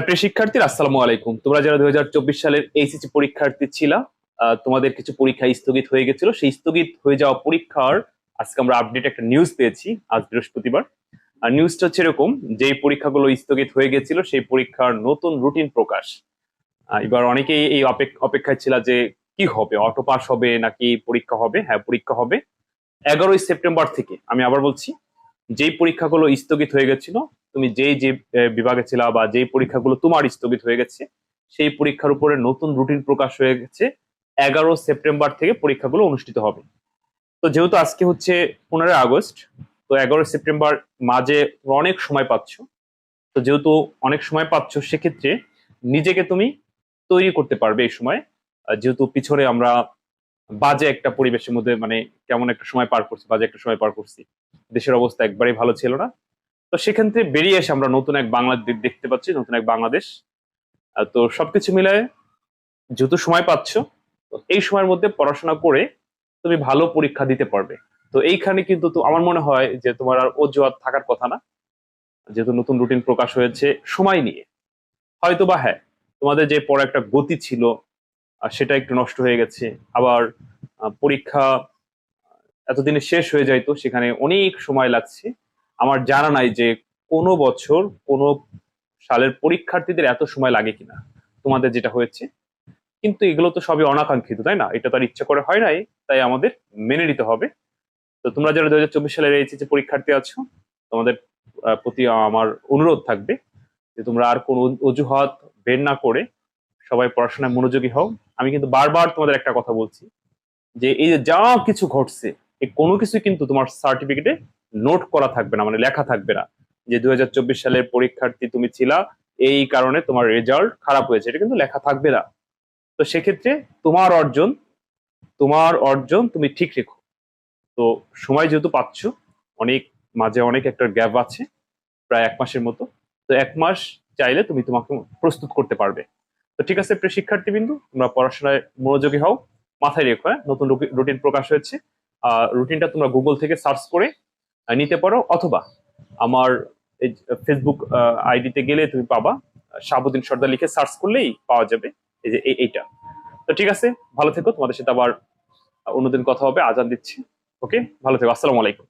প্রিয় শিক্ষার্থীরা, আসসালামু আলাইকুম। তোমরা যারা দুই সালের এইচএসসি পরীক্ষার্থী ছিল তোমাদের কিছু পরীক্ষা স্থগিত হয়ে গেছিল। সেই স্থগিত হয়ে যাওয়া পরীক্ষার আজকে আমরা আপডেট একটা নিউজ পেয়েছি, আজ বৃহস্পতিবার। আর নিউজটা হচ্ছে এরকম যে পরীক্ষাগুলো স্থগিত হয়ে গেছিল, সেই পরীক্ষার নতুন রুটিন প্রকাশ। এবার অনেকেই এই অপেক- অপেক্ষায় ছিল যে কি হবে অটো পাস হবে নাকি পরীক্ষা হবে? হ্যাঁ পরীক্ষা হবে। এগারোই সেপ্টেম্বর থেকে, আমি আবার বলছি, যেই পরীক্ষাগুলো স্থগিত হয়ে গেছিল তুমি যেই যে বিভাগে ছিল বা যেই পরীক্ষাগুলো তোমার স্থগিত হয়ে গেছে, সেই পরীক্ষার উপরে নতুন রুটিন প্রকাশ হয়ে গেছে, এগারো সেপ্টেম্বর থেকে পরীক্ষাগুলো অনুষ্ঠিত হবে। তো যেহেতু আজকে হচ্ছে পনেরোই আগস্ট, তো এগারো সেপ্টেম্বর মাঝে অনেক সময় পাচ্ছ। তো যেহেতু অনেক সময় পাচ্ছ, সেক্ষেত্রে নিজেকে তুমি তৈরি করতে পারবে এই সময়। যেহেতু পিছনে আমরা বাজে একটা পরিবেশের মধ্যে মানে কেমন একটা সময় পার করছি, বাজে একটা সময় পার করছি, দেশের অবস্থা একবারেই ভালো ছিল না। তো সেখান থেকে বেরিয়ে এসে আমরা নতুন এক বাংলা দে- দেখতে পাচ্ছি, নতুন এক বাংলাদেশ। তো সবকিছু মিলায় যেহেতু সময় পাচ্ছ এই সময়ের মধ্যে পড়াশোনা করে তুমি ভালো পরীক্ষা দিতে পারবে। তো এইখানে কিন্তু আমার মনে হয় যে তোমার আর অজুহাত থাকার কথা না। যেহেতু নতুন রুটিন প্রকাশ হয়েছে, সময় নিয়ে। হয়তো বা হ্যাঁ তোমাদের যে পড়া একটা গতি ছিল সেটা একটু নষ্ট হয়ে গেছে, আবার পরীক্ষা এতদিনে শেষ হয়ে যাইতো সেখানে অনেক সময় লাগছে। আমার জানা নাই যে কোনো বছর কোনো সালের পরীক্ষার্থীদের এত সময় লাগে কিনা। তোমাদের যেটা হয়েছে। কিন্তু এগুলো তো সবই অনাকাঙ্ক্ষিত, তাই না? এটা তার ইচ্ছা করে হয় নাই, তাই আমাদের মেনে নিতে হবে। তো তোমরা যারা দু হাজার চব্বিশ সালের এইচএসসি পরীক্ষার্থী আছো, তোমাদের প্রতি আমার অনুরোধ থাকবে যে তোমরা আর কোনো অজুহাত বের না করে সবাই পড়াশোনায় মনোযোগী হও। আমি কিন্তু বারবার তোমাদের একটা কথা বলছি যে এই যে যা কিছু ঘটছে এই কোনো কিছু কিন্তু তোমার সার্টিফিকেটে নোট করা থাকবে না মানে লেখা থাকবে না যে দু হাজার চব্বিশ সালের পরীক্ষার্থী তুমি ছিলা, এই কারণে তোমার রেজাল্ট খারাপ হয়েছে। এটা কিন্তু লেখা থাকবে না। তো সেক্ষেত্রে তোমার অর্জন তোমার অর্জন তুমি ঠিক রেখো। তো সময় যেহেতু পাচ্ছ, অনেক মাঝে অনেক একটা গ্যাপ আছে, প্রায় এক মাসের মতো। তো এক মাস চাইলে তুমি তোমাকে প্রস্তুত করতে পারবে। তো ঠিক আছে প্রিয় শিক্ষার্থীবৃন্দু, তোমরা পড়াশোনায় মনোযোগী হও, মাথায় রেখো হ্যাঁ? নতুন রুটিন প্রকাশ হয়েছে। রুটিনটা তোমরা গুগল থেকে সার্চ করে নিতে পারো অথবা আমার ফেসবুক আইডিতে গেলে তুমি পাবা। শাহাবুদ্দিন সর্দার লিখে সার্চ করলেই পাওয়া যাবে এই যে এইটা। তো ঠিক আছে, ভালো থেকো। তোমাদের সাথে আবার অন্যদিন কথা হবে, আজান দিচ্ছি। ওকে ভালো থেকো। আসসালামু আলাইকুম।